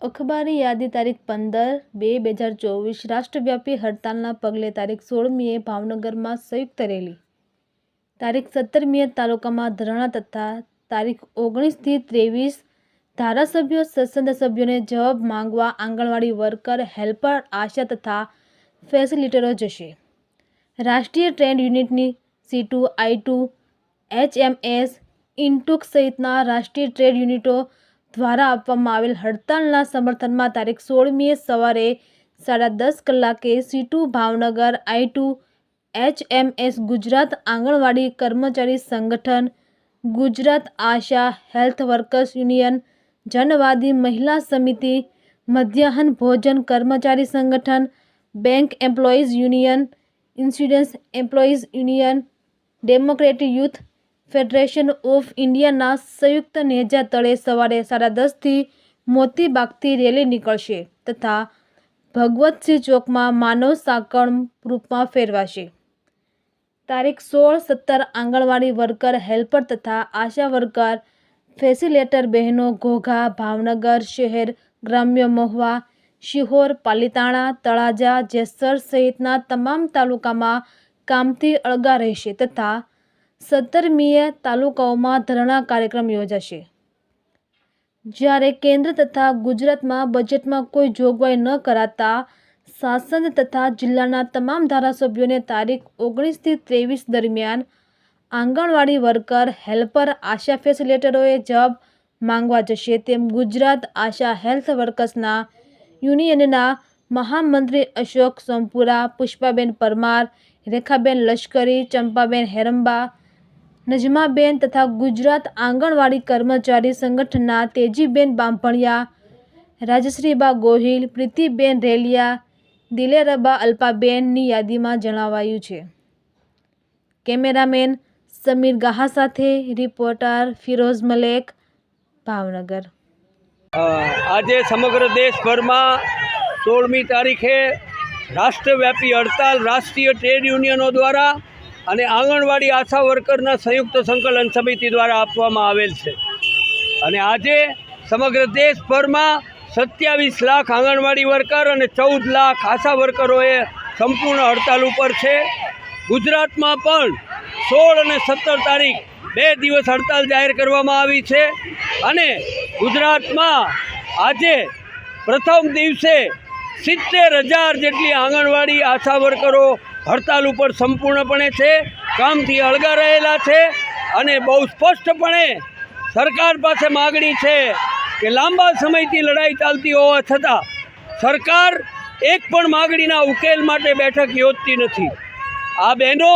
અખબારી યાદી તારીખ પંદર બે બે હજાર ચોવીસ, રાષ્ટ્રવ્યાપી હડતાલના પગલે તારીખ સોળમીએ ભાવનગરમાં સંયુક્ત રેલી. તારીખ સત્તરમીએ તાલુકામાં ધરણા તથા તારીખ ઓગણીસથી ત્રેવીસ ધારાસભ્યો સંસદ સભ્યોને જવાબ માંગવા આંગણવાડી વર્કર, હેલ્પર, આશા તથા ફેસિલિટરો જશે. રાષ્ટ્રીય ટ્રેન્ડ યુનિટની સી ટુ આઈ ટુ એચએમએસ ઇન્ટુક સહિતના રાષ્ટ્રીય ટ્રેડ યુનિટો દ્વારા આપવામાં આવેલ હડતાલના સમર્થનમાં તારીખ સોળમીએ સવારે સાડા દસ કલાકે CITU Bhavnagar, AITU HMS Gujarat anganwadi કર્મચારી સંગઠન, Gujarat ASHA health workers union, જનવાદી મહિલા સમિતિ, મધ્યાહન ભોજન કર્મચારી સંગઠન, bank employees union, insurance employees union, democratic youth federation of ઇન્ડિયાના સંયુક્ત નેજા તળે સવારે સાડા દસથી મોતીબાગથી રેલી નીકળશે તથા ભગવતસિંહ ચોકમાં માનવ સાંકળ રૂપમાં ફેરવાશે. તારીખ સોળ સત્તર આંગણવાડી વર્કર, હેલ્પર તથા આશા વર્કર, ફેસિલેટર બહેનો, ઘોઘા, ભાવનગર શહેર, ગ્રામ્ય મહુવા, શિહોર, પાલીતાણા, તળાજા, જેસર સહિતના તમામ તાલુકામાં કામથી અળગા રહેશે તથા સત્તરમીએ તાલુકાઓમાં ધરણા કાર્યક્રમ યોજાશે. જ્યારે કેન્દ્ર તથા ગુજરાતમાં બજેટમાં કોઈ જોગવાઈ ન કરાતા શાસન તથા જિલ્લાના તમામ ધારાસભ્યોને તારીખ ઓગણીસથી ત્રેવીસ દરમિયાન આંગણવાડી વર્કર, હેલ્પર, આશા ફેસિલેટરોએ જવાબ માંગવા જશે. તેમ ગુજરાત આશા હેલ્થ વર્કર્સના યુનિયનના મહામંત્રી અશોક સોમપુરા પુષ્પાબેન પરમાર, રેખાબેન લશ્કરી, ચંપાબેન હેરંબા નજમાબેન તથા ગુજરાત આંગણવાડી કર્મચારી સંગઠનના તેજીબેન બાંભણિયા રાજશ્રીબા ગોહિલ, પ્રીતિબેન રેલિયા, દિલેરબા અલ્પાબેનની યાદીમાં જણાવાયું છે. કેમેરામેન સમીર ગાહા સાથે રિપોર્ટર ફિરોઝ મલેક, ભાવનગર. આજે સમગ્ર દેશભરમાં સોળમી તારીખે રાષ્ટ્રવ્યાપી હડતાલ રાષ્ટ્રીય ટ્રેડ યુનિયનો દ્વારા અને આંગણવાડી આશા વર્કરના સંયુક્ત સંકલન સમિતિ દ્વારા આપવામાં આવેલ છે. અને આજે સમગ્ર દેશભરમાં સત્યાવીસ લાખ આંગણવાડી વર્કર અને ચૌદ લાખ આશા વર્કરોએ સંપૂર્ણ હડતાલ ઉપર છે. ગુજરાતમાં પણ સોળ અને સત્તર તારીખ બે દિવસ હડતાલ જાહેર કરવામાં આવી છે. અને ગુજરાતમાં આજે પ્રથમ દિવસે સિત્તેર હજાર જેટલી આંગણવાડી આશા વર્કરો હડતાલ ઉપર સંપૂર્ણપણે છે, કામથી અળગા રહેલા છે અને બહુ સ્પષ્ટપણે સરકાર પાસે માગણી છે કે લાંબા સમયથી લડાઈ ચાલતી હોવા છતાં સરકાર એક પણ માગણીના ઉકેલ માટે બેઠક યોજતી નથી. આ બહેનો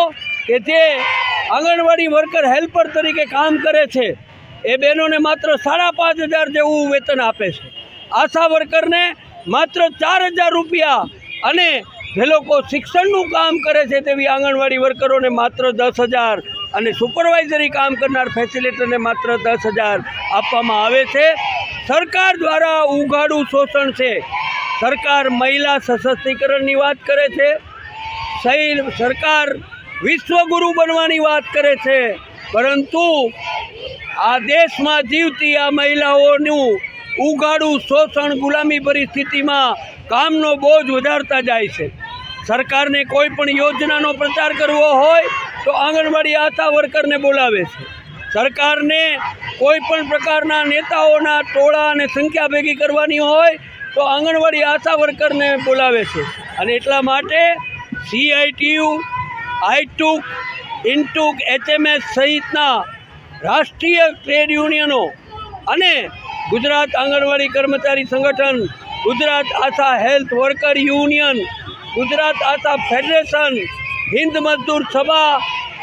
કે જે આંગણવાડી વર્કર, હેલ્પર તરીકે કામ કરે છે, એ બહેનોને માત્ર સાડા પાંચ હજાર જેવું વેતન આપે છે. આશા વર્કરને માત્ર ચાર હજાર રૂપિયા અને જે લોકો શિક્ષણનું કામ કરે છે તેવી આંગણવાડી વર્કરોને માત્ર દસ હજાર અને સુપરવાઇઝરી કામ કરનાર ફેસિલિટરને માત્ર દસ હજાર આપવામાં આવે છે. સરકાર દ્વારા ઉઘાડું શોષણ છે. સરકાર મહિલા સશક્તિકરણની વાત કરે છે. સરકાર વિશ્વગુરુ બનવાની વાત કરે છે. પરંતુ આ દેશમાં જીવતી આ મહિલાઓનું ઉઘાડું શોષણ ગુલામી પરિસ્થિતિમાં કામનો બોજ વધારતા જાય છે. સરકારને કોઈ પણ યોજનાનો પ્રચાર કરવો હોય તો આંગણવાડી આશા વર્કરને બોલાવે છે. સરકારને કોઈ પણ પ્રકારના નેતાઓના ટોળા અને સંખ્યા ભેગી કરવાની હોય તો આંગણવાડી આશા વર્કરને બોલાવે છે. અને એટલા માટે સીઆઈટીયુ, આઈટુક, ઇન્ટુક, એચએમએસ સહિતના રાષ્ટ્રીય ટ્રેડ યુનિયનો અને ગુજરાત આંગણવાડી કર્મચારી સંગઠન, Gujarat ASHA health worker union Gujarat ASHA federation, Hind Mazdoor Sabha,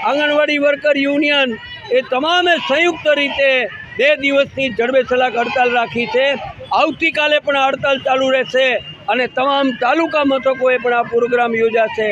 anganwadi worker union એ તમામે સંયુક્ત રીતે બે દિવસની જડબે સલાક હડતાલ રાખી છે. આવતીકાલે પણ હડતાલ ચાલુ રહેશે અને તમામ તાલુકા મથકોએ પણ આ પ્રોગ્રામ યોજાશે.